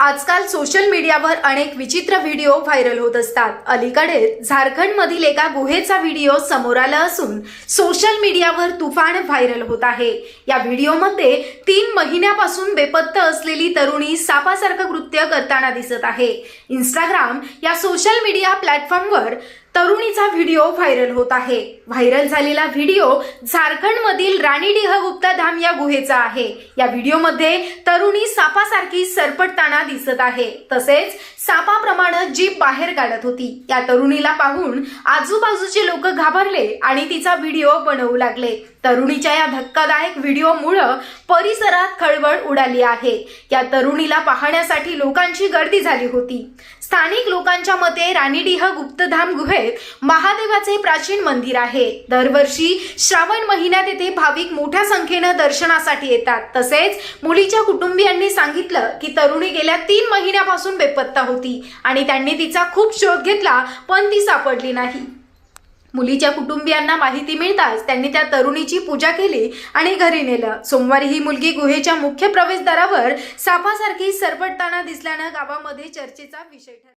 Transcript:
आजकाल सोशल मीडियावर अनेक विचित्र व्हिडिओ व्हायरल होत असतात. अलीकडे झारखंडमधील एका गुहेचा व्हिडिओ समोर आला असून सोशल मीडियावर तुफान व्हायरल होत आहे. या व्हिडिओमध्ये तीन महिन्यापासून बेपत्ता असलेली तरुणी सापासारखं कृत्य करताना दिसत आहे. इंस्टाग्राम या सोशल मीडिया प्लॅटफॉर्मवर तरुणीचा व्हिडिओ व्हायरल होत आहे. व्हायरल झालेला व्हिडिओ झारखंडमधील राणीडीह गुप्ता धाम या गुहेचा आहे. या व्हिडिओमध्ये तरुणी सापासारखी सरपटताना दिसत आहे. तसेच सापाप्रमाणे जीप बाहेर काढत होती. या तरुणीला पाहून आजूबाजूचे लोक घाबरले आणि तिचा व्हिडिओ बनवू लागले. तरुणीच्या या धक्कादायक व्हिडिओमुळे परिसरात खळबळ उडाली आहे. या तरुणीला पाहण्यासाठी लोकांची गर्दी झाली होती. स्थानिक लोकांच्या मते राणीडीह गुप्तधाम गुहेत महादेवाचे प्राचीन मंदिर आहे. दरवर्षी श्रावण महिन्यात येथे भाविक मोठ्या संख्येनं दर्शनासाठी येतात. तसेच मुलीच्या कुटुंबियांनी सांगितलं की तरुणी गेल्या तीन महिन्यापासून बेपत्ता होती. आणि त्यांनी तिचा खूप शोध घेतला पण ती सापडली नाही. मुलीच्या कुटुंबियांना माहिती मिळताच त्यांनी त्या तरुणीची पूजा केली आणि घरी नेलं. सोमवारी ही मुलगी गुहेच्या मुख्य प्रवेशद्वारावर सापासारखी सरपटताना दिसल्यानं गावामध्ये चर्चेचा विषय ठरला.